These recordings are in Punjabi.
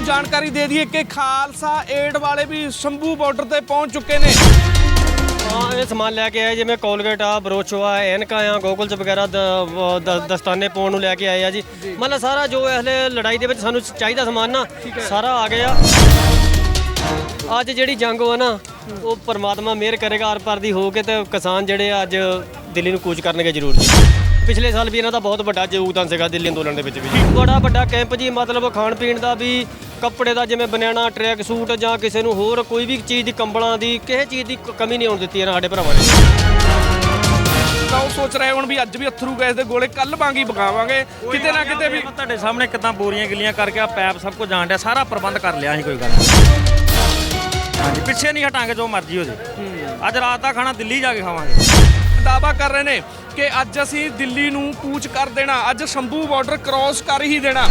ਤੁਹਾਨੂੰ ਜਾਣਕਾਰੀ ਦੇ ਦਈਏ ਕਿ ਖਾਲਸਾ ਏਡ ਵਾਲੇ ਵੀ ਸ਼ੰਭੂ ਬਾਰਡਰ ਤੇ ਪਹੁੰਚ ਚੁੱਕੇ ਨੇ। ਹਾਂ ਇਹ ਸਮਾਨ ਲੈ ਕੇ ਆਏ ਜਿਵੇਂ ਕੋਲਗੇਟ ਆ ਬਰੋਚੋ ਆ ਐਨਕਾਂ ਆ ਗੋਗਲਸ ਵਗੈਰਾ ਦਸਤਾਨੇ ਪਾਉਣ ਨੂੰ ਲੈ ਕੇ ਆਏ ਆ ਜੀ। ਮਤਲਬ ਸਾਰਾ ਜੋ ਇਹਲੇ ਲੜਾਈ ਦੇ ਵਿੱਚ ਸਾਨੂੰ ਚਾਹੀਦਾ ਸਮਾਨ ਨਾ ਸਾਰਾ ਆ ਗਿਆ। ਅੱਜ ਜਿਹੜੀ ਜੰਗ ਆ ਨਾ ਉਹ ਪਰਮਾਤਮਾ ਮਿਹਰ ਕਰੇਗਾ ਆਰ ਪਾਰ ਦੀ ਹੋ ਕੇ ਤੇ ਕਿਸਾਨ ਜਿਹੜੇ ਅੱਜ ਦਿੱਲੀ ਨੂੰ ਕੂਚ ਕਰਨਗੇ ਜ਼ਰੂਰ ਜੀ। ਪਿਛਲੇ ਸਾਲ ਵੀ ਇਹਨਾਂ ਦਾ ਬਹੁਤ ਵੱਡਾ ਯੋਗਦਾਨ ਸੀਗਾ ਦਿੱਲੀ ਅੰਦੋਲਨ ਦੇ ਵਿੱਚ ਵੀ। ਬੜਾ ਵੱਡਾ ਕੈਂਪ ਜੀ ਮਤਲਬ ਖਾਣ ਪੀਣ ਦਾ ਵੀ ਕੱਪੜੇ ਦਾ ਜਿਵੇਂ ਬਨੈਣਾ ਟਰੈਕ ਸੂਟ ਜਾਂ ਕਿਸੇ ਨੂੰ ਹੋਰ ਕੋਈ ਵੀ ਚੀਜ਼ ਦੀ ਕੰਬਲਾਂ ਦੀ ਕਿਸੇ ਚੀਜ਼ ਦੀ ਕ- ਕਮੀ ਨਹੀਂ ਆਉਣ ਦਿੱਤੀ ਇਹਨਾਂ ਸਾਡੇ ਭਰਾਵਾਂ ਨੇ। ਤਾਂ ਉਹ ਸੋਚ ਰਹੇ ਹੁਣ ਵੀ ਅੱਜ ਵੀ ਅਥਰੂ ਗੈਸ ਦੇ ਗੋਲੇ ਕੱਲ ਵਾਂਗੀ ਬਗਾਵਾਂਗੇ ਕਿਤੇ ਨਾ ਕਿਤੇ ਵੀ ਤੁਹਾਡੇ ਸਾਹਮਣੇ ਕਿਦਾਂ ਬੋਰੀਆਂ ਗਿੱਲੀਆਂ ਕਰਕੇ ਆ ਪੈਪ ਸਭ ਕੁਝ ਜਾਣ ਡਿਆ ਸਾਰਾ ਪ੍ਰਬੰਧ ਕਰ ਲਿਆ ਸੀ ਕੋਈ ਗੱਲ ਨਹੀਂ। ਹਾਂਜੀ ਪਿੱਛੇ ਨਹੀਂ ਹਟਾਂਗੇ ਜੋ ਮਰਜ਼ੀ ਹੋ ਜੇ। ਅੱਜ ਰਾਤ ਦਾ ਖਾਣਾ ਦਿੱਲੀ ਜਾ ਕੇ ਖਾਵਾਂਗੇ। ਦਾਵਾ ਕਰ ਰਹੇ ਨੇ ਕਿ ਅੱਜ ਅਸੀਂ ਦਿੱਲੀ ਨੂੰ ਕੂਚ ਕਰ ਦੇਣਾ ਅੱਜ ਸ਼ੰਭੂ ਬਾਰਡਰ ਕ੍ਰਾਸ ਕਰ ਹੀ ਦੇਣਾ।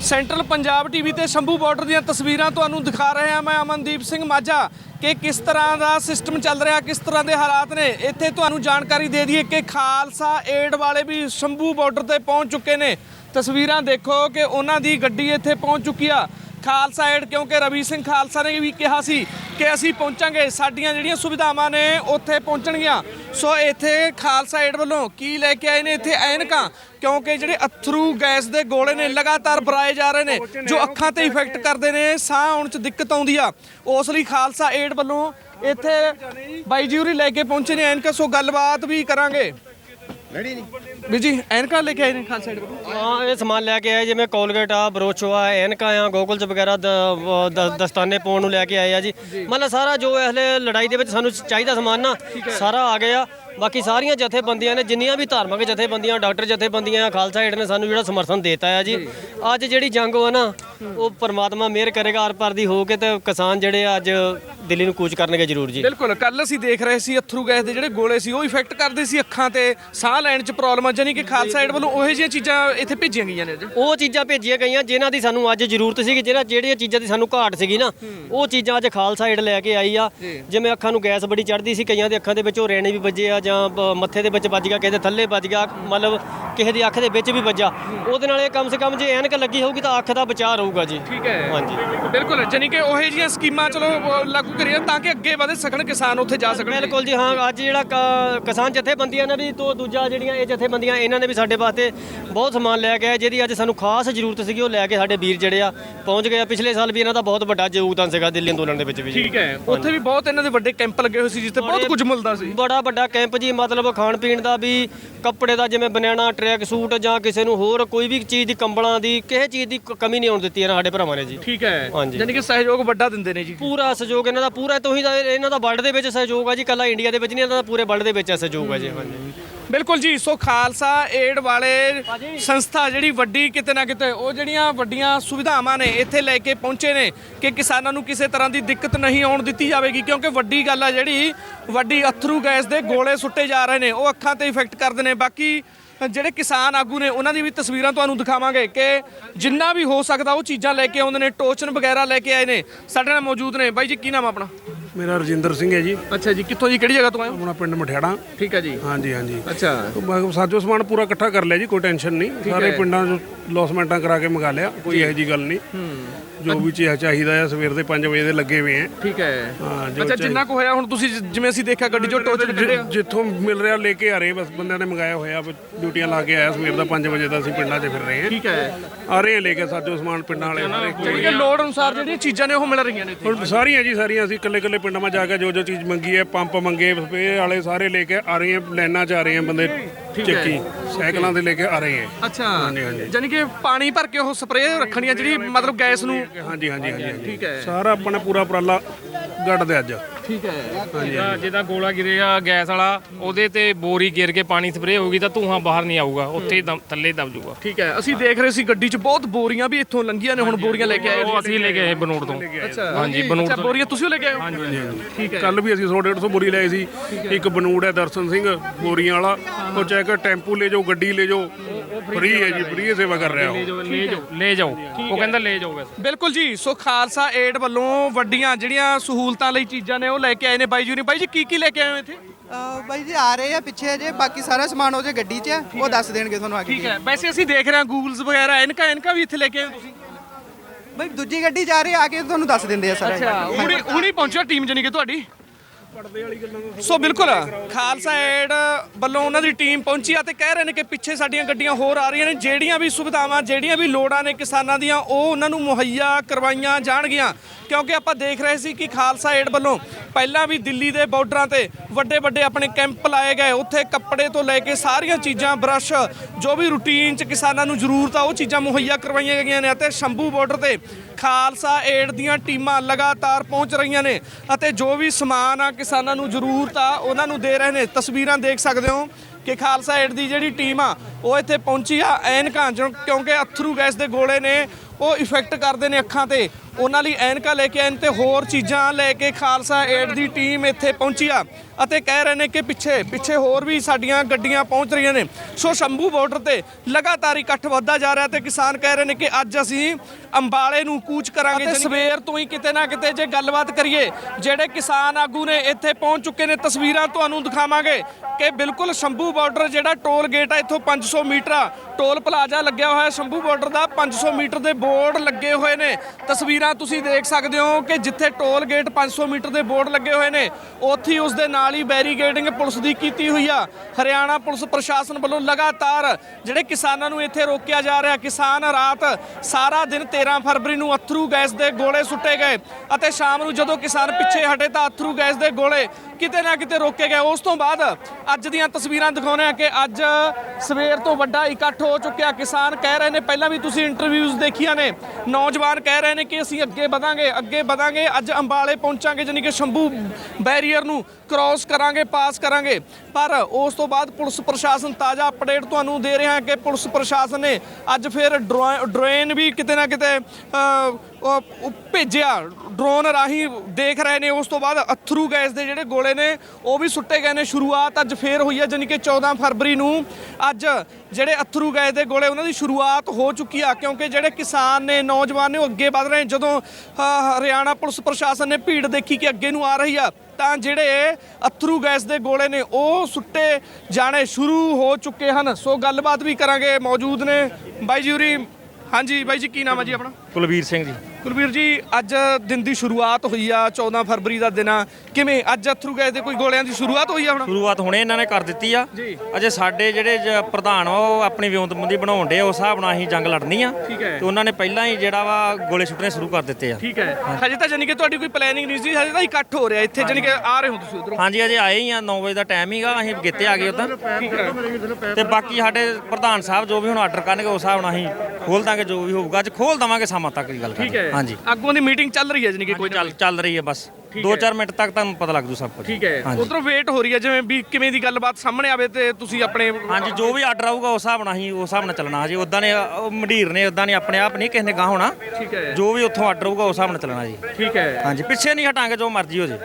ਸੈਂਟਰਲ ਪੰਜਾਬ ਟੀਵੀ ਤੇ ਸ਼ੰਭੂ ਬਾਰਡਰ ਦੀਆਂ ਤਸਵੀਰਾਂ ਤੁਹਾਨੂੰ ਦਿਖਾ ਰਹੇ ਹਾਂ ਮੈਂ ਅਮਨਦੀਪ ਸਿੰਘ ਮਾਝਾ ਕਿ ਕਿਸ ਤਰ੍ਹਾਂ ਦਾ ਸਿਸਟਮ ਚੱਲ ਰਿਹਾ, ਕਿਸ ਤਰ੍ਹਾਂ ਦੇ ਹਾਲਾਤ ਨੇ। ਇੱਥੇ ਤੁਹਾਨੂੰ ਜਾਣਕਾਰੀ ਦੇ ਦਈਏ ਕਿ ਖਾਲਸਾ ਏਡ ਵਾਲੇ ਵੀ ਸ਼ੰਭੂ ਬਾਰਡਰ ਤੇ ਪਹੁੰਚ ਚੁੱਕੇ ਨੇ। ਤਸਵੀਰਾਂ ਦੇਖੋ ਕਿ ਉਹਨਾਂ ਦੀ ਗੱਡੀ ਇੱਥੇ ਪਹੁੰਚ ਚੁੱਕੀ ਆ। ਖਾਲਸਾ ਏਡ ਕਿਉਂਕਿ ਰਵੀ ਸਿੰਘ ਖਾਲਸਾ ਨੇ ਵੀ ਕਿਹਾ ਸੀ ਕਿ ਅਸੀਂ ਪਹੁੰਚਾਂਗੇ। ਸਾਡੀਆਂ ਜਿਹੜੀਆਂ ਸੁਵਿਧਾਵਾਂ ਨੇ, ਉੱਥੇ ਪਹੁੰਚਣਗੀਆਂ। ਸੋ ਇੱਥੇ ਖਾਲਸਾ ਏਡ ਵੱਲੋਂ ਕੀ ਲੈ ਕੇ ਆਏ ਨੇ ਇੱਥੇ ਐਨਕਾਂ? ਕਿਉਂਕਿ ਜਿਹੜੇ ਅਥਰੂ ਗੈਸ ਦੇ ਗੋਲੇ ਨੇ, ਲਗਾਤਾਰ ਬਰਾਏ ਜਾ ਰਹੇ ਨੇ, ਜੋ ਅੱਖਾਂ ਤੇ ਇਫੈਕਟ ਕਰਦੇ ਨੇ, ਸਾਹ ਆਉਣ 'ਚ ਦਿੱਕਤ ਆਉਂਦੀ ਆ। ਉਸ ਲਈ ਖਾਲਸਾ ਏਡ ਵੱਲੋਂ ਇੱਥੇ ਬਾਈ ਜੀ ਹੋਰੀ ਲੈ ਕੇ ਪਹੁੰਚੇ ਨੇ ਐਨਕਾਂ। ਸੋ ਗੱਲਬਾਤ ਵੀ ਕਰਾਂਗੇ। ਵੀ ਜੀ ਐਨਕਾਂ ਲੈ ਕੇ ਆਏ ਨੇ ਖਾਲਸਾ ਏਡ ਵੱਲੋਂ ਹਾਂ ਇਹ ਸਮਾਨ ਲੈ ਕੇ ਆਏ ਜਿਵੇਂ ਕੋਲਗੇਟ ਆ ਬਰੋਚੋ ਆ ਐਨਕਾਂ ਆ ਗੋਗਲਸ ਵਗੈਰਾ ਦ- ਵ- ਦ- ਦਸਤਾਨੇ ਪਾਉਣ ਨੂੰ ਲੈ ਕੇ ਆਏ ਆ ਜੀ। ਮਤਲਬ ਸਾਰਾ ਜੋ ਇਹਲੇ ਲੜਾਈ ਦੇ ਵਿੱਚ ਸਾਨੂੰ ਚਾਹੀਦਾ ਸਮਾਨ ਨਾ ਸਾਰਾ ਆ ਗਿਆ। ਬਾਕੀ ਸਾਰੀਆਂ ਜਥੇਬੰਦੀਆਂ ਨੇ ਜਿੰਨੀਆਂ ਵੀ ਧਾਰਮਿਕ ਜਥੇਬੰਦੀਆਂ ਡਾਕਟਰ ਜਥੇਬੰਦੀਆਂ ਖਾਲਸਾ ਏਡ ਨੇ ਸਾਨੂੰ ਜਿਹੜਾ ਸਮਰਥਨ ਦਿੱਤਾ ਹੈ ਜੀ। ਅੱਜ ਜਿਹੜੀ ਜੰਗ ਆ ਨਾ ਉਹ ਪਰਮਾਤਮਾ ਮਿਹਰ ਕਰੇਗਾ ਆਰ ਪਾਰ ਦੀ ਹੋ ਕੇ ਤੇ ਕਿਸਾਨ ਜਿਹੜੇ ਆ ਅੱਜ ਦਿੱਲੀ ਨੂੰ ਕੂਚ ਕਰਨਗੇ ਜ਼ਰੂਰ ਜੀ। ਬਿਲਕੁਲ ਕੱਲ ਅਸੀਂ ਦੇਖ ਰਹੇ ਸੀ ਅਥਰੂ ਗੈਸ ਦੇ ਜਿਹੜੇ ਗੋਲੇ ਸੀ ਉਹ ਇਫੈਕਟ ਕਰਦੇ ਸੀ ਅੱਖਾਂ ਤੇ ਸਾਹ ਲੈਣ 'ਚ ਪ੍ਰੋਬਲਮ ਜਾਨੀ ਕਿ ਖਾਲਸਾ ਏਡ ਵੱਲੋਂ ਉਹੋ ਜਿਹੀਆਂ ਚੀਜ਼ਾਂ ਇੱਥੇ ਭੇਜੀਆਂ ਗਈਆਂ ਨੇ ਅੱਜ। ਉਹ ਚੀਜ਼ਾਂ ਭੇਜੀਆਂ ਗਈਆਂ ਜਿਨ੍ਹਾਂ ਦੀ ਸਾਨੂੰ ਅੱਜ ਜ਼ਰੂਰਤ ਸੀਗੀ ਜਿਹੜਾ ਜਿਹੜੀਆਂ ਚੀਜ਼ਾਂ ਦੀ ਸਾਨੂੰ ਘਾਟ ਸੀਗੀ ਨਾ ਉਹ ਚੀਜ਼ਾਂ ਅੱਜ ਖਾਲਸਾ ਏਡ ਲੈ ਕੇ ਆਈ ਆ। ਜਿਵੇਂ ਅੱਖਾਂ ਨੂੰ ਗੈਸ ਬੜੀ ਚੜਦੀ ਸੀ ਕਈਆਂ ਦੇ ਅੱਖਾਂ ਦੇ ਵਿੱਚ ਉਹ ਰੇਣੇ ਵੀ ਵੱਜੇ ਆ ਜਾਂ ਬ- ਮੱਥੇ ਦੇ ਵਿੱਚ ਵੱਜ ਗਿਆ ਕਿਸੇ ਦੇ ਥੱਲੇ ਵੱਜ ਗਿਆ ਮਤਲਬ ਕਿਸੇ ਦੀ ਅੱਖ ਦੇ ਵਿੱਚ ਵੀ ਵੱਜਾ ਉਹਦੇ ਨਾਲ ਇਹ ਕਮ ਸੇ ਕਮ ਜੇ ਐਨਕ ਲੱਗੀ ਹੋਊਗੀ ਤਾਂ ਅੱਖ ਦਾ ਬਚਾਅ ਰਹੂਗਾ ਜੀ। ਠੀਕ ਹੈ। ਹਾਂਜੀ। ਬਿਲਕੁਲ ਜਾਨੀ ਕਿ ਉਹੋ ਜਿਹੀਆਂ ਸਕੀਮਾਂ ਚਲੋ ਲਾਗੂ ਕਰੀਏ ਤਾਂ ਕਿ ਅੱਗੇ ਵਧੇ ਸਕਣ ਕਿਸਾਨ ਉੱਥੇ ਜਾ ਸਕਣ ਬਿਲਕੁਲ ਜੀ ਹਾਂ ਅੱਜ ਜਿਹੜਾ ਕ- ਕਿਸਾਨ ਜਥੇਬੰਦੀਆਂ ਨੇ ਵੀ ਤੋਂ ਦੂਜਾ ਜਿਹੜੀਆਂ ਇਹ ਜਥੇਬੰਦੀਆਂ ਇਹਨਾਂ ਨੇ ਵੀ ਸਾਡੇ ਵਾਸਤੇ ਬਹੁਤ ਸਮਾਨ ਲੈ ਕੇ ਆਏ ਜਿਹਦੀ ਅੱਜ ਸਾਨੂੰ ਖਾਸ ਜ਼ਰੂਰਤ ਸੀਗੀ ਉਹ ਲੈ ਕੇ ਸਾਡੇ ਵੀਰ ਜਿਹੜੇ ਆ ਪਹੁੰਚ ਗਏ ਆ। ਪਿਛਲੇ ਸਾਲ ਵੀ ਇਹਨਾਂ ਦਾ ਬਹੁਤ ਵੱਡਾ ਯੋਗਦਾਨ ਸੀਗਾ ਦਿੱਲੀ ਅੰਦੋਲਨ ਦੇ ਵਿੱਚ ਵੀ ਜੀ। ਠੀਕ ਹੈ ਉੱਥੇ ਵੀ ਬਹੁਤ ਇਹਨਾਂ ਦੇ ਵੱਡੇ ਕੈਂਪ ਲੱਗੇ ਹੋਏ ਸੀ ਜਿੱਥੇ ਬਹੁਤ ਕੁਝ ਮਿਲਦਾ ਸੀ। ਬੜਾ ਵੱਡਾ ਕੈਂਪ ਜੀ ਮਤਲਬ ਖਾਣ ਪੀਣ ਦਾ ਵੀ ਕੱਪੜੇ ਦਾ ਜਿਵੇਂ ਬਨੈਣਾ ਟਰੈਕ ਸੂਟ ਜਾਂ ਕਿਸੇ ਨੂੰ ਹੋਰ ਕੋਈ ਵੀ ਚੀਜ਼ ਦੀ ਕੰਬਲਾਂ ਦੀ ਕਿਸੇ ਚੀਜ਼ ਦੀ ਕ- ਕਮੀ ਨਹੀਂ ਆਉਣ ਦਿੱਤੀ ਇਹਨਾਂ ਸਾਡੇ ਭਰਾਵਾਂ ਨੇ ਜੀ। ਠੀਕ ਹੈ। ਹਾਂਜੀ। ਜਾਨੀ ਕਿ ਸਹਿਯੋਗ ਵੱਡਾ ਦਿੰਦੇ ਨੇ ਜੀ। ਪੂਰਾ ਸਹਿਯੋਗ ਇਹਨਾਂ ਦਾ ਪੂਰਾ ਤੋਹੀ ਦਾ ਇਹਨਾਂ ਦਾ ਵਰਲਡ ਦੇ ਵਿੱਚ ਸਹਿਯੋਗ ਆ ਜੀ ਕੱਲਾ ਇੰਡੀਆ ਦੇ ਵਿੱਚ ਨਹੀਂ ਇਹਨਾਂ ਦਾ ਪੂਰੇ ਵਰਲਡ ਦੇ ਵਿੱਚ ਸਹਿਯੋਗ ਆ ਜੀ ਹਾਂਜੀ। ਬਿਲਕੁਲ ਜੀ ਸੋ ਖਾਲਸਾ ਏਡ ਵਾਲੇ ਸੰਸਥਾ ਜਿਹੜੀ ਵੱਡੀ ਕਿਤੇ ਨਾ ਕਿਤੇ ਉਹ ਜਿਹੜੀਆਂ ਵੱਡੀਆਂ ਸੁਵਿਧਾਵਾਂ ਨੇ ਇੱਥੇ ਲੈ ਕੇ ਪਹੁੰਚੇ ਨੇ ਕਿ ਕਿਸਾਨਾਂ ਨੂੰ ਕਿਸੇ ਤਰ੍ਹਾਂ ਦੀ ਦਿੱਕਤ ਨਹੀਂ ਆਉਣ ਦਿੱਤੀ ਜਾਵੇਗੀ ਕਿਉਂਕਿ ਵੱਡੀ ਗੱਲ ਆ ਜਿਹੜੀ ਵੱਡੀ ਅਥਰੂ ਗੈਸ ਦੇ ਗੋਲੇ ਸੁੱਟੇ ਜਾ ਰਹੇ ਨੇ ਉਹ ਅੱਖਾਂ ਤੇ ਇਫੈਕਟ ਕਰਦੇ ਨੇ। ਬਾਕੀ ਜਿਹੜੇ ਕਿਸਾਨ ਆਗੂ ਨੇ ਉਹਨਾਂ ਦੀ ਵੀ ਤਸਵੀਰਾਂ ਤੁਹਾਨੂੰ ਦਿਖਾਵਾਂਗੇ ਕਿ ਜਿੰਨਾ ਵੀ ਹੋ ਸਕਦਾ ਉਹ ਚੀਜ਼ਾਂ ਲੈ ਕੇ ਆਉਂਦੇ ਨੇ ਟੋਚਨ ਵਗੈਰਾ ਲੈ ਕੇ ਆਏ ਨੇ ਸਾਡੇ ਨਾਲ ਮੌਜੂਦ ਨੇ। ਬਾਈ ਜੀ ਕੀ ਨਾਮ ਆਪਣਾ? ਮੇਰਾ ਰਜਿੰਦਰ ਸਿੰਘ ਹੈ ਜੀ। ਅੱਛਾ ਜੀ ਕਿੱਥੋਂ ਜੀ? ਕਿਹੜੀ ਜਗ੍ਹਾ ਤੋਂ ਆਏ ਹੋ? ਆਪਣਾ ਪਿੰਡ ਮਠਿਆੜਾ। ਠੀਕ ਹੈ ਜੀ। ਹਾਂਜੀ ਹਾਂਜੀ। ਅੱਛਾ। ਮੈਂ ਸਾਜੋ ਸਮਾਨ ਪੂਰਾ ਇਕੱਠਾ ਕਰ ਲਿਆ ਜੀ ਕੋਈ ਟੈਨਸ਼ਨ ਨਹੀਂ। ਸਾਰੇ ਪਿੰਡਾਂ ਚੋਂ ਲੌਸਮੈਂਟਾਂ ਕਰਾ ਕੇ ਮੰਗਾ ਲਿਆ ਕੋਈ ਇਹੋ ਜੀ ਗੱਲ ਨਹੀਂ। ਜੋ ਵੀ ਚੀਜ਼ ਚਾਹੀਦਾ ਹੈ ਸਵੇਰ ਦੇ 5 ਵਜੇ ਦੇ ਲੱਗੇ ਹੋਏ ਹੈ ਠੀਕ ਹੈ। ਹਾਂ ਜੋ ਅੱਛਾ ਜਿੰਨਾ ਕੁ ਹੋਇਆ ਹੁਣ ਤੁਸੀਂ ਜ- ਜਿਵੇਂ ਅਸੀਂ ਦੇਖਿਆ ਗੱਡੀ ਚੋਂ ਕੱਢੇ ਆ। ਜਿੱਥੋਂ ਮਿਲ ਰਿਹਾ ਲੈ ਕੇ ਆ ਰਹੇ ਬਸ ਬੰਦਿਆਂ ਨੇ ਮੰਗਾਇਆ ਹੋਇਆ ਡਿਊਟੀਆਂ ਲਾ ਕੇ ਆਇਆ ਸਵੇਰ ਦਾ 5 ਵਜੇ ਦਾ ਅਸੀਂ ਪਿੰਡਾਂ 'ਚ ਫਿਰ ਰਹੇ ਹਾਂ ਠੀਕ ਹੈ। ਆ ਰਹੇ ਲੈ ਕੇ ਸਾਜੋ ਸਮਾਨ ਪਿੰਡਾਂ ਵਾਲੇ ਸਾਰੇ। ਜਿਹੜੀ ਕਿ ਲੋੜ ਅਨੁਸਾਰ ਜਿਹੜੀਆਂ ਚੀਜ਼ਾਂ ਨੇ ਉਹ ਮਿਲ ਰਹੀਆਂ ਨੇ ਇੱਥੇ। ਹੁਣ ਸਾਰੀਆਂ ਜੀ ਸਾਰੀਆਂ ਅਸੀਂ ਇਕੱਲੇ ਇਕੱਲੇ ਪਿੰਡਾਂ 'ਚ ਜਾ ਕੇ ਜੋ ਜੋ ਚੀਜ਼ ਮੰਗੀ ਹੈ ਪੰਪ ਮੰਗੇ ਸਪਰੇ ਵਾਲੇ ਸਾਰੇ ਲੈ ਕੇ ਆ ਰਹੇ ਹਾਂ ਲਾਈਨਾਂ 'ਚ ਆ ਰਹੇ ਹਾਂ ਬੰਦੇ। ਚੱਕੀ ਸਾਈਕਲਾਂ ਤੇ ਲੈ ਕੇ ਆ ਰਹੇ ਹਾਂ। ਅੱਛਾ ਹਾਂਜੀ, ਹਾਂਜੀ। ਯਾਨੀ ਕਿ ਪਾਣੀ ਭਰ ਕੇ ਉਹ ਸਪਰੇਅ ਰੱਖਣੀ ਆ ਜਿਹੜੀ ਮਤਲਬ ਗੈਸ ਨੂੰ ਹਾਂਜੀ ਹਾਂਜੀ ਹਾਂਜੀ ਹਾਂਜੀ। ਠੀਕ ਹੈ। ਸਾਰਾ ਆਪਣਾ ਪੂਰਾ ਉਪਰਾਲਾ ਗੱਡਦੇ ਅੱਜ। ਠੀਕ ਹੈ। ਜਿਹਦਾ ਜਿਹਦਾ ਗੋਲਾ ਗਿਰਿਆ ਗੈਸ ਵਾਲਾ ਉਹਦੇ ਤੇ ਬੋਰੀ ਗਿਰ ਕੇ ਪਾਣੀ ਸਪਰੇਅ ਹੋਗੀ ਤਾਂ ਧੂਆਂ ਬਾਹਰ ਨਹੀਂ ਆਊਗਾ ਉੱਥੇ ਹੀ ਦਮ- ਥੱਲੇ ਦਬ ਜਾਊਗਾ। ਠੀਕ ਹੈ ਅਸੀਂ ਦੇਖ ਰਹੇ ਸੀ ਗੱਡੀ 'ਚ ਬਹੁਤ ਬੋਰੀਆਂ ਵੀ ਇੱਥੋਂ ਲੰਘੀਆਂ ਨੇ ਹੁਣ ਬੋਰੀਆਂ ਲੈ ਕੇ ਆਏ ਉਹ ਅਸੀਂ ਲੈ ਕੇ ਆਏ ਬਨੋੜ ਤੋਂ। ਅੱਛਾ। ਹਾਂਜੀ ਬਨੋੜ ਅੱਛਾ ਤੋਂ। ਬੋਰੀਆਂ ਤੁਸੀਂ ਓ ਲੈ ਕੇ ਆਏ ਹੋ? ਹਾਂਜੀ ਠੀਕ ਹੈ। ਕੱਲ ਵੀ ਅਸੀਂ 100 150 ਬੋਰੀ ਲਏ ਸੀ। ਇੱਕ ਬਨੂੜ ਹੈ ਦਰਸ਼ਨ ਸਿੰਘ ਬੋਰੀਆਂ ਵਾਲਾ। ਉਹ ਚਾਹੇ ਕਿ ਟੈਂਪੂ ਲੈ ਜਾਓ ਗੱਡੀ ਲੈ ਜਾਓ। ਫ੍ਰੀ ਹੈ ਜੀ ਫ੍ਰੀ ਸੇਵਾ ਕਰ ਰਿਹਾ ਉਹ। ਲੈ ਜਾਓ ਲੈ ਜਾਓ। ਉਹ ਕਹਿੰਦਾ ਲੈ ਜਾਓ ਬਸ ਬਿਲਕੁਲ ਜੀ ਸੋ ਖਾਲਸਾ ਏਡ ਵੱਲੋਂ ਵੱਡੀਆਂ ਜਿਹੜੀਆਂ ਸਹੂਲਤਾਂ ਲਈ ਚੀਜ਼ਾਂ ਨੇ ਉਹ ਲੈ ਕੇ ਆਏ ਨੇ ਬਾਈ ਜੀ ਨੇ ਬਾਈ ਜੀ ਕੀ ਕੀ ਲੈ ਕੇ ਆਏ ਹੋ ਇੱਥੇ? ਅਹ ਬਾਈ ਜੀ ਆ ਰਹੇ ਆ ਪਿੱਛੇ ਜੇ ਬਾਕੀ ਸਾਰਾ ਸਮਾਨ ਉਹਦੇ ਗੱਡੀ 'ਚ ਹੈ। ਉਹ ਦੱਸ ਦੇਣਗੇ ਤੁਹਾਨੂੰ ਅੱਗੇ ਠੀਕ ਹੈ। ਵੈਸੇ ਅਸੀਂ ਦੇਖ ਰਹੇ ਹਾਂ ਗੂਗਲਸ ਵਗੈਰਾ ਐਨਕਾ ਐਨਕਾ ਵੀ ਇੱਥੇ ਲੈ ਕੇ ਆਏ ਹੋ ਤੁਸੀਂ। ਬਾਈ ਦੂਜੀ ਗੱਡੀ ਜਾ ਰਹੀ ਆ ਕੇ ਤੁਹਾਨੂੰ ਦੱਸ ਦਿੰਦੇ ਆ ਸਾਰਾ ਅੱਛਾ ਹੁਣੀ ਹੁਣੀ ਪਹੁੰਚਿਆ ਟੀਮ ਜਣੀ ਕਿ ਤੁਹਾਡੀ? ਸੋ ਬਿਲਕੁਲ, ਖਾਲਸਾ ਏਡ ਵੱਲੋਂ ਉਹਨਾਂ ਦੀ ਟੀਮ ਪਹੁੰਚੀ ਆ ਤੇ ਕਹਿ ਰਹੇ ਨੇ ਕਿ ਪਿੱਛੇ ਸਾਡੀਆਂ ਗੱਡੀਆਂ ਹੋਰ ਆ ਰਹੀਆਂ ਨੇ, ਜਿਹੜੀਆਂ ਵੀ ਸੁਵਿਧਾਵਾਂ, ਜਿਹੜੀਆਂ ਵੀ ਲੋੜਾਂ ਨੇ ਕਿਸਾਨਾਂ ਦੀਆਂ, ਉਹ ਉਹਨਾਂ ਨੂੰ ਮੁਹੱਈਆ ਕਰਵਾਈਆਂ ਜਾਣਗੀਆਂ। ਕਿਉਂਕਿ ਆਪਾਂ ਦੇਖ ਰਹੇ ਸੀ ਕਿ ਖਾਲਸਾ ਏਡ ਵੱਲੋਂ ਪਹਿਲਾਂ ਵੀ ਦਿੱਲੀ ਦੇ ਬਾਰਡਰਾਂ ਤੇ ਵੱਡੇ ਵੱਡੇ ਆਪਣੇ ਕੈਂਪ ਲਾਏ ਗਏ। ਉੱਥੇ ਕੱਪੜੇ ਤੋਂ ਲੈ ਕੇ ਸਾਰੀਆਂ ਚੀਜ਼ਾਂ, ਬਰਸ਼, ਜੋ ਵੀ ਰੂਟੀਨ ਚ ਕਿਸਾਨਾਂ ਨੂੰ ਜ਼ਰੂਰਤ ਆ, ਉਹ ਚੀਜ਼ਾਂ ਮੁਹੱਈਆ ਕਰਵਾਈਆਂ ਗਈਆਂ ਨੇ ਅਤੇ ਸ਼ੰਭੂ ਬਾਰਡਰ ਤੇ ਖਾਲਸਾ ਏਡ ਦੀਆਂ ਟੀਮਾਂ ਲਗਾਤਾਰ ਪਹੁੰਚ ਰਹੀਆਂ ਨੇ ਅਤੇ ਜੋ ਵੀ ਸਮਾਨ ਆ ਕਿਸਾਨਾਂ ਨੂੰ ਜ਼ਰੂਰਤ ਆ, ਉਹਨਾਂ ਨੂੰ ਦੇ ਰਹੇ ਨੇ। ਤਸਵੀਰਾਂ ਦੇਖ ਸਕਦੇ ਹੋ ਕਿ ਖਾਲਸਾ ਏਡ ਦੀ ਜਿਹੜੀ ਟੀਮ ਆ, ਉਹ ਇੱਥੇ ਪਹੁੰਚੀ ਆ ਐਨਕਾਂ ਜੋ- ਕਿਉਂਕਿ ਅਥਰੂ ਗੈਸ ਦੇ ਗੋਲੇ ਨੇ, ਉਹ ਇਫੈਕਟ ਕਰਦੇ ਨੇ ਅੱਖਾਂ ਤੇ। ਉਹਨਾਂ ਲਈ ਐਨਕਾਂ ਲੈ ਕੇ ਆਏ ਨੇ ਤੇ ਹੋਰ ਚੀਜ਼ਾਂ ਲੈ ਕੇ ਖਾਲਸਾ ਏਡ ਦੀ ਟੀਮ ਇੱਥੇ ਪਹੁੰਚੀ ਆ ਅਤੇ ਕਹਿ ਰਹੇ ਨੇ ਕਿ ਪਿੱਛੇ ਪਿੱਛੇ ਹੋਰ ਵੀ ਸਾਡੀਆਂ ਗੱਡੀਆਂ ਪਹੁੰਚ ਰਹੀਆਂ ਨੇ। ਸੋ ਸ਼ੰਭੂ ਬਾਰਡਰ ਤੇ ਲਗਾਤਾਰ ਇਕੱਠ ਵੱਧਦਾ ਜਾ ਰਿਹਾ ਤੇ ਕਿਸਾਨ ਕਹਿ ਰਹੇ ਨੇ ਕਿ ਅੱਜ ਅਸੀਂ ਅੰਬਾਲੇ ਨੂੰ ਕੂਚ ਕਰਾਂਗੇ। ਤੇ ਸਵੇਰ ਤੋਂ ਹੀ ਕਿਤੇ ਨਾ ਕਿਤੇ ਜੇ ਗੱਲਬਾਤ ਕਰੀਏ ਜਿਹੜੇ ਕਿਸਾਨ ਆਗੂ ਨੇ ਇੱਥੇ ਪਹੁੰਚ ਚੁੱਕੇ ਨੇ ਤਸਵੀਰਾਂ ਤੁਹਾਨੂੰ ਦਿਖਾਵਾਂਗੇ ਕਿ ਬਿਲਕੁਲ ਸ਼ੰਭੂ ਬਾਰਡਰ ਜਿਹੜਾ ਟੋਲ ਗੇਟ ਆ ਇੱਥੋਂ 500 ਮੀਟਰ ਆ। ਟੋਲ ਪਲਾਜ਼ਾ ਲੱਗਿਆ ਹੋਇਆ ਸ਼ੰਭੂ ਬਾਰਡਰ ਦਾ 500 ਮੀਟਰ ਦੇ ਬੋਰਡ ਲੱਗੇ ਹੋਏ ਨੇ। ਤਸਵੀਰਾਂ ਤੁਸੀਂ ਦੇਖ ਸਕਦੇ ਹੋ ਕਿ ਜਿੱਥੇ ਟੋਲ ਗੇਟ 500 ਮੀਟਰ ਦੇ ਬੋਰਡ ਲੱਗੇ ਹੋਏ ਨੇ, ਉੱਥੇ ਹੀ ਉਸ ਦੇ ਨਾਲ ਹੀ ਬੈਰੀਗੇਡਿੰਗ ਪੁਲਿਸ ਦੀ ਕੀਤੀ ਹੋਈ ਆ। ਹਰਿਆਣਾ ਪੁਲਿਸ ਪ੍ਰਸ਼ਾਸਨ ਵੱਲੋਂ ਲਗਾਤਾਰ ਜਿਹੜੇ ਕਿਸਾਨਾਂ ਨੂੰ ਇੱਥੇ ਰੋਕਿਆ ਜਾ ਰਿਹਾ, ਕਿਸਾਨ ਰਾਤ ਸਾਰਾ ਦਿਨ 13 ਫਰਵਰੀ ਨੂੰ ਅਥਰੂ ਗੈਸ ਦੇ ਗੋਲੇ ਸੁੱਟੇ ਗਏ ਅਤੇ ਸ਼ਾਮ ਨੂੰ ਜਦੋਂ ਕਿਸਾਨ ਪਿੱਛੇ ਹਟੇ ਤਾਂ ਅਥਰੂ ਗੈਸ ਦੇ ਗੋਲੇ ਕਿਤੇ ਨਾ ਕਿਤੇ ਰੋਕੇ ਗਏ। ਉਸ ਤੋਂ ਬਾਅਦ ਅੱਜ ਦੀਆਂ ਤਸਵੀਰਾਂ ਦਿਖਾਉਂਦੇ ਆ ਕਿ ਅੱਜ ਸਵੇਰ ਤੋਂ ਵੱਡਾ ਇਕੱਠ ਹੋ ਚੁੱਕਿਆ। ਕਿਸਾਨ ਕਹਿ ਰਹੇ ਨੇ, ਪਹਿਲਾਂ ਵੀ ਤੁਸੀਂ ਇੰਟਰਵਿਊਜ਼ ਦੇਖੀਆਂ ਨੇ। ਨੌਜਵਾਨ ਕਹਿ ਰਹੇ ਨੇ ਕਿ ਅਸੀਂ ਅੱਗੇ ਵਧਾਂਗੇ ਅੱਗੇ ਵਧਾਂਗੇ, ਅੱਜ ਅੰਬਾਲੇ ਪਹੁੰਚਾਂਗੇ ਜਾਨੀ ਕਿ ਸ਼ੰਭੂ ਬੈਰੀਅਰ ਨੂੰ ਕ੍ਰਾਸ ਕਰਾਂਗੇ ਪਾਸ ਕਰਾਂਗੇ। ਪਰ ਉਸ ਤੋਂ ਬਾਅਦ ਪੁਲਿਸ ਪ੍ਰਸ਼ਾਸਨ ਤਾਜ਼ਾ ਅਪਡੇਟ ਤੁਹਾਨੂੰ ਦੇ ਰਿਹਾ ਹੈ ਕਿ ਪੁਲਿਸ ਪ੍ਰਸ਼ਾਸਨ ਨੇ ਅੱਜ ਫਿਰ ਡਰੇਨ ਵੀ ਕਿਤੇ ਨਾ ਕਿਤੇ ਉਹ ਭੇਜਿਆ। ਡਰੋਨ ਰਾਹੀਂ ਦੇਖ ਰਹੇ ਨੇ। ਉਸ ਤੋਂ ਬਾਅਦ ਅਥਰੂ ਗੈਸ ਦੇ ਜਿਹੜੇ ਗੋਲੇ ਨੇ, ਉਹ ਵੀ ਸੁੱਟੇ ਗਏ ਨੇ। ਸ਼ੁਰੂਆਤ ਅੱਜ ਫੇਰ ਹੋਈ ਹੈ ਜਾਨੀ ਕਿ 14 ਫਰਵਰੀ ਨੂੰ। ਅੱਜ ਜਿਹੜੇ ਅਥਰੂ ਗੈਸ ਦੇ ਗੋਲੇ, ਉਹਨਾਂ ਦੀ ਸ਼ੁਰੂਆਤ ਹੋ ਚੁੱਕੀ ਆ, ਕਿਉਂਕਿ ਜਿਹੜੇ ਕਿਸਾਨ ਨੇ, ਨੌਜਵਾਨ ਨੇ, ਉਹ ਅੱਗੇ ਵਧ ਰਹੇ ਜਦੋਂ ਹਰਿਆਣਾ ਪੁਲਿਸ ਪ੍ਰਸ਼ਾਸਨ ਨੇ ਭੀੜ ਦੇਖੀ ਕਿ ਅੱਗੇ ਨੂੰ ਆ ਰਹੀ ਆ, ਤਾਂ ਜਿਹੜੇ ਅਥਰੂ ਗੈਸ ਦੇ ਗੋਲੇ ਨੇ, ਉਹ ਸੁੱਟੇ ਜਾਣੇ ਸ਼ੁਰੂ ਹੋ ਚੁੱਕੇ ਹਨ। ਸੋ ਗੱਲਬਾਤ ਵੀ ਕਰਾਂਗੇ। ਮੌਜੂਦ ਨੇ ਬਾਈ ਜੀ ਉਰੀ ਹਾਂਜੀ, ਬਾਈ ਜੀ, ਕੀ ਨਾਮ ਹੈ ਜੀ ਆਪਣਾ? ਕੁਲਵੀਰ ਸਿੰਘ ਜੀ। ਕੁਲਵੀਰ ਜੀ ਅੱਜ ਦਿਨ ਦੀ ਸ਼ੁਰੂਆਤ ਹੋਈ ਆ 14 ਫਰਵਰੀ ਦਾ ਦਿਨ ਆ। ਕਿਵੇਂ? ਅੱਜ ਅਥਰੂ ਗੈਸ ਦੇ ਕੋਈ ਗੋਲਿਆਂ ਦੀ ਸ਼ੁਰੂਆਤ ਹੋਈ ਆ ਹੁਣ? ਸ਼ੁਰੂਆਤ ਹੁਣੇ ਇਹਨਾਂ ਨੇ ਕਰ ਦਿੱਤੀ ਆ। ਜੀ। ਅਜੇ ਸਾਡੇ ਜਿਹੜੇ ਜ- ਪ੍ਰਧਾਨ ਵਾ ਉਹ ਆਪਣੀ ਵਿਉਂਤਬੰਦੀ ਬਣਾਉਣ ਦੇ ਉਸ ਹਿਸਾਬ ਨਾਲ ਅਸੀਂ ਜੰਗ ਲੜਨੀ ਆ। ਠੀਕ ਹੈ। ਤੇ ਉਹਨਾਂ ਨੇ ਪਹਿਲਾਂ ਹੀ ਜਿਹੜਾ ਵਾ ਗੋਲੇ ਸੁੱਟਣੇ ਸ਼ੁਰੂ ਕਰ ਦਿੱਤੇ ਆ। ਠੀਕ ਹੈ। ਹਜੇ ਤਾਂ ਜਾਨੀ ਕਿ ਤੁਹਾਡੀ ਕੋਈ ਪਲੈਨਿੰਗ ਨਹੀਂ ਸੀ ਹਜੇ ਤਾਂ ਇਕੱਠ ਹੋ ਰਿਹਾ ਇੱਥੇ ਜਾਨੀ ਕਿ ਆ ਰਹੇ ਹੋ ਤੁਸੀਂ ਉਧਰੋਂ? ਹਾਂਜੀ ਅਜੇ ਆਏ ਹੀ ਆ 9 ਵਜੇ ਦਾ ਟਾਈਮ ਹੀਗਾ ਅਸੀਂ ਗਿੱਤੇ ਆ ਗਏ ਉਦਾਂ ਤੇ ਬਾਕੀ ਸਾਡੇ ਪ੍ਰਧਾਨ ਸਾਹਿਬ ਜੋ ਵੀ ਹੁਣ ਆਰਡਰ ਕਰਨਗੇ ਉਸ ਹਿਸਾਬ ਨਾਲ ਅਸੀਂ ਖੋਲ ਦਾਂਗੇ ਜੋ ਵੀ ਹੋਊਗਾ ਅੱਜ ਖੋਲ ਦਵਾਂਗੇ ਸ਼ਾਮਾਂ ਤੱਕ ਦੀ ਗੱਲ ਠੀਕ ਹੈ। ਹਾਂਜੀ। ਅੱਗੋਂ ਦੀ ਮੀਟਿੰਗ ਚੱਲ ਰਹੀ ਹੈ ਜਾਨੀ ਕਿ ਕੋਈ ਚੱਲ ਚੱਲ ਰਹੀ ਹੈ ਬਸ। 2-4 ਮਿੰਟ ਤੱਕ ਤੁਹਾਨੂੰ ਪਤਾ ਲੱਗ ਜੂ ਸਭ ਕੁਝ ਠੀਕ ਹੈ। ਹਾਂਜੀ। ਉਧਰੋਂ ਵੇਟ ਹੋ ਰਹੀ ਹੈ ਜਿਵੇਂ ਵੀ ਕਿਵੇਂ ਦੀ ਗੱਲਬਾਤ ਸਾਹਮਣੇ ਆਵੇ ਤੇ ਤੁਸੀਂ ਆਪਣੇ ਹਾਂਜੀ ਜੋ ਵੀ ਆਰਡਰ ਆਊਗਾ ਉਸ ਹਿਸਾਬ ਨਾਲ ਅਸੀਂ ਉਸ ਹਿਸਾਬ ਨਾਲ ਚੱਲਣਾ। ਜੀ ਉਦਾਂ ਨੇ ਉਹ ਮੰਡੀਰ ਨੇ ਉਦਾਂ ਨੇ ਆਪਣੇ ਆਪ ਨਹੀਂ ਕਿਸੇ ਨੇ ਗਾਹ ਹੋਣਾ। ਠੀਕ ਹੈ। ਜੋ ਵੀ ਉੱਥੋਂ ਆਰਡਰ ਆਊਗਾ ਉਸ ਹਿਸਾਬ ਨਾਲ ਚੱਲਣਾ ਜੀ। ਠੀਕ ਹੈ। ਹਾਂਜੀ ਪਿੱਛੇ ਨਹੀਂ ਹਟਾਂਗੇ ਜੋ ਮਰਜ਼ੀ ਹੋ ਜੇ।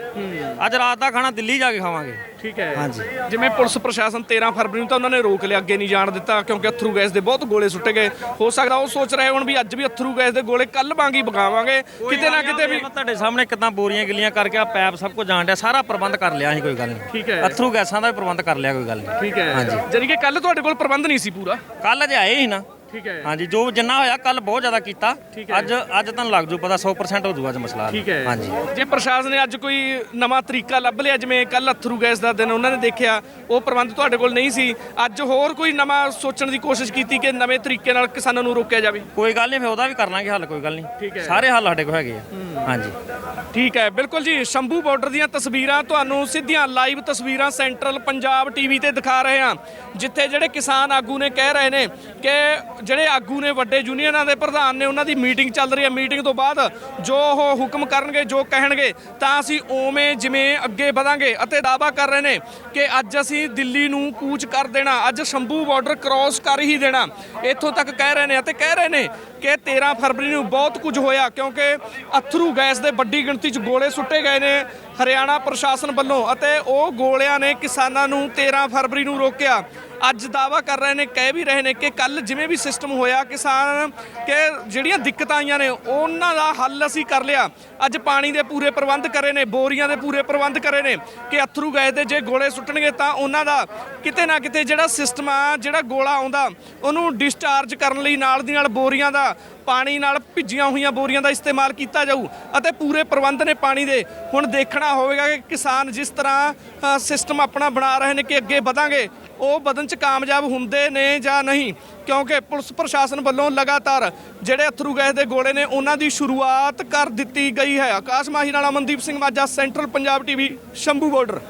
ਅੱਜ ਰਾਤ ਦਾ ਖਾਣਾ ਦਿੱਲੀ ਜਾ ਕੇ ਖਾਵਾਂਗੇ। ਠੀਕ ਹੈ। ਹਾਂਜੀ। ਜਿਵੇਂ ਪੁਲਿਸ ਪ੍ਰਸ਼ਾਸਨ 13 ਫਰਵਰੀ ਨੂੰ ਤਾਂ ਉਹਨਾਂ ਨੇ ਰੋਕ ਲਿਆ ਅੱਗੇ ਨਹੀਂ ਜਾਣ ਦਿੱਤਾ ਕਿਉਂਕਿ ਅਥਰੂ ਗੈਸ ਦੇ ਬਹੁਤ ਗੋਲੇ ਸੁੱਟੇ ਗਏ। ਹੋ ਸਕਦਾ ਉਹ ਸੋਚ ਰਹੇ ਹੁਣ ਵੀ ਅੱਜ ਵੀ ਅਥਰੂ ਗੈਸ ਦੇ ਗੋਲੇ ਕੱਲ ਵਾਂਗੀ ਬਗਾਵਾਂਗੇ ਕਿਤੇ ਨਾ ਕਿਤੇ ਵੀ ਮੈਂ ਤੁਹਾਡੇ ਸਾਹਮਣੇ ਕਿਦਾਂ ਬੋਰੀਆਂ ਗਿੱਲੀਆਂ ਕਰਕੇ ਆ ਪੈਪ ਸਭ ਕੁਝ ਜਾਣ ਡਿਆ ਸਾਰਾ ਪ੍ਰਬੰਧ ਕਰ ਲਿਆ ਅਸੀਂ ਕੋਈ ਗੱਲ ਨਹੀਂ। ਠੀਕ ਹੈ। ਅਥਰੂ ਗੈਸਾਂ ਦਾ ਵੀ ਪ੍ਰਬੰਧ ਕਰ ਲਿਆ ਕੋਈ ਗੱਲ ਨਹੀਂ। ਠੀਕ ਹੈ। ਹਾਂਜੀ। ਜਾਨੀ ਕਿ ਕੱਲ ਤੁਹਾਡੇ ਕੋਲ ਪ੍ਰਬੰਧ ਨਹੀਂ ਸੀ ਪੂਰਾ? ਕੱਲ ਜੇ ਆਏ ਹੀ ਨਾ। ਠੀਕ ਹੈ। ਹਾਂਜੀ ਜੋ ਜਿੰਨਾ ਹੋਇਆ ਕੱਲ ਬਹੁਤ ਜ਼ਿਆਦਾ ਕੀਤਾ। ਠੀਕ ਹੈ। ਅੱਜ ਅੱਜ ਤੁਹਾਨੂੰ ਲੱਗ ਜੂ ਪਤਾ 100% ਹੋ ਜੂਗਾ ਅੱਜ ਮਸਲਾ ਠੀਕ ਹੈ। ਹਾਂਜੀ। ਜੇ ਪ੍ਰਸ਼ਾਸਨ ਨੇ ਅੱਜ ਕੋਈ ਨਵਾਂ ਤਰੀਕਾ ਲੱਭ ਲਿਆ ਜਿਵੇਂ ਕੱਲ ਅਥਰੂ ਗੈਸ ਦਾ ਦਿਨ ਉਹਨਾਂ ਨੇ ਦੇਖਿਆ ਉਹ ਪ੍ਰਬੰਧ ਤੁਹਾਡੇ ਕੋਲ ਨਹੀਂ ਸੀ। ਅੱਜ ਹੋਰ ਕੋਈ ਨਵਾਂ ਸੋਚਣ ਦੀ ਕੋਸ਼ਿਸ਼ ਕੀਤੀ ਕਿ ਨਵੇਂ ਤਰੀਕੇ ਨਾਲ ਕਿਸਾਨਾਂ ਨੂੰ ਰੋਕਿਆ ਜਾਵੇ? ਕੋਈ ਗੱਲ ਨਹੀਂ ਫਿਰ ਉਹਦਾ ਵੀ ਕਰ ਲਾਂਗੇ ਹੱਲ ਕੋਈ ਗੱਲ ਠੀਕ ਹੈ। ਨਹੀਂ ਸਾਰੇ ਹੱਲ ਸਾਡੇ ਕੋਲ ਹੈਗੇ ਆ। ਹਾਂਜੀ। ਠੀਕ ਹੈ ਬਿਲਕੁਲ ਜੀ। ਸ਼ੰਭੂ ਬਾਰਡਰ ਦੀਆਂ ਤਸਵੀਰਾਂ ਤੁਹਾਨੂੰ ਸਿੱਧੀਆਂ ਲਾਈਵ ਤਸਵੀਰਾਂ ਸੈਂਟਰਲ ਪੰਜਾਬ ਟੀਵੀ ਤੇ ਦਿਖਾ ਰਹੇ ਹਾਂ ਜਿੱਥੇ ਜਿਹੜੇ ਕਿਸਾਨ ਆਗੂ ਨੇ ਕਹਿ ਰਹੇ ਨੇ ਕਿ ਜਿਹੜੇ ਆਗੂ ਨੇ, ਵੱਡੇ ਯੂਨੀਅਨਾਂ ਦੇ ਪ੍ਰਧਾਨ ਨੇ, ਉਹਨਾਂ ਦੀ ਮੀਟਿੰਗ ਚੱਲ ਰਹੀ ਹੈ। ਮੀਟਿੰਗ ਤੋਂ ਬਾਅਦ ਜੋ ਉਹ ਹੁਕਮ ਕਰਨਗੇ, ਜੋ ਕਹਿਣਗੇ, ਤਾਂ ਅਸੀਂ ਓਵੇਂ ਜਿਵੇਂ ਅੱਗੇ ਵਧਾਂਗੇ। ਅਤੇ ਦਾਅਵਾ ਕਰ ਰਹੇ ਨੇ ਕਿ ਅੱਜ ਅਸੀਂ ਦਿੱਲੀ ਨੂੰ ਕੂਚ ਕਰ ਦੇਣਾ। ਅੱਜ ਸ਼ੰਭੂ ਬਾਰਡਰ ਕ੍ਰਾਸ ਕਰ ਹੀ ਦੇਣਾ। ਇੱਥੋਂ ਤੱਕ ਕਹਿ ਰਹੇ ਨੇ ਅਤੇ ਕਹਿ ਰਹੇ ਨੇ ਕਿ ਕਿ 13 ਫਰਵਰੀ ਨੂੰ ਬਹੁਤ ਕੁਝ ਹੋਇਆ, ਕਿਉਂਕਿ ਅਥਰੂ ਗੈਸ ਦੇ ਵੱਡੀ ਗਿਣਤੀ 'ਚ ਗੋਲੇ ਸੁੱਟੇ ਗਏ ਨੇ ਹਰਿਆਣਾ ਪ੍ਰਸ਼ਾਸਨ ਵੱਲੋਂ ਅਤੇ ਉਹ ਗੋਲਿਆਂ ਨੇ ਕਿਸਾਨਾਂ ਨੂੰ 13 ਫਰਵਰੀ ਨੂੰ ਰੋਕਿਆ। ਅੱਜ ਦਾਵਾ ਕਰ ਰਹੇ ਨੇ, ਕਹਿ ਵੀ ਰਹੇ ਨੇ ਕਿ ਕੱਲ ਜਿਵੇਂ ਵੀ ਸਿਸਟਮ ਹੋਇਆ, ਕਿਸਾਨ ਕਿ ਜਿਹੜੀਆਂ ਦਿੱਕਤਾਂ ਆਈਆਂ ਨੇ, ਉਹਨਾਂ ਦਾ ਹੱਲ ਅਸੀਂ ਕਰ ਲਿਆ। ਅੱਜ ਪਾਣੀ ਦੇ ਪੂਰੇ ਪ੍ਰਬੰਧ ਕਰੇ ਨੇ, ਬੋਰੀਆਂ ਦੇ ਪੂਰੇ ਪ੍ਰਬੰਧ ਕਰੇ ਨੇ ਕਿ ਅਥਰੂ ਗਏ ਤੇ ਜੇ ਗੋਲੇ ਸੁੱਟਣਗੇ ਤਾਂ ਉਹਨਾਂ ਦਾ ਕਿਤੇ ਨਾ ਕਿਤੇ ਜਿਹੜਾ ਸਿਸਟਮ ਆ, ਜਿਹੜਾ ਗੋਲਾ ਆਉਂਦਾ, ਉਹਨੂੰ ਡਿਸਚਾਰਜ ਕਰਨ ਲਈ ਨਾਲ ਦੀ ਨਾਲ ਬੋਰੀਆਂ ਦਾ ਪਾਣੀ ਨਾਲ ਭਿੱਜੀਆਂ ਹੋਈਆਂ ਬੋਰੀਆਂ ਦਾ ਇਸਤੇਮਾਲ ਕੀਤਾ ਜਾਊ ਅਤੇ ਪੂਰੇ ਪ੍ਰਬੰਧ ਨੇ ਪਾਣੀ ਦੇ। ਹੁਣ ਦੇਖਣਾ ਹੋਵੇਗਾ ਕਿ ਕਿਸਾਨ ਜਿਸ ਤਰ੍ਹਾਂ ਸਿਸਟਮ ਆਪਣਾ ਬਣਾ ਰਹੇ ਨੇ ਕਿ ਅੱਗੇ ਵਧਾਂਗੇ, ਉਹ ਵਧਣ ਚ ਕਾਮਯਾਬ ਹੁੰਦੇ ਨੇ ਜਾਂ ਨਹੀਂ? ਕਿਉਂਕਿ ਪੁਲਿਸ ਪ੍ਰਸ਼ਾਸਨ ਵੱਲੋਂ ਲਗਾਤਾਰ ਜਿਹੜੇ ਅਥਰੂ ਗੈਸ ਦੇ ਗੋਲੇ ਨੇ, ਉਹਨਾਂ ਦੀ ਸ਼ੁਰੂਆਤ ਕਰ ਦਿੱਤੀ ਗਈ ਹੈ। ਆਕਾਸ਼ ਮਾਹੀ ਨਾਲ Amandeep Singh Majha, Central Punjab TV, Shambhu border.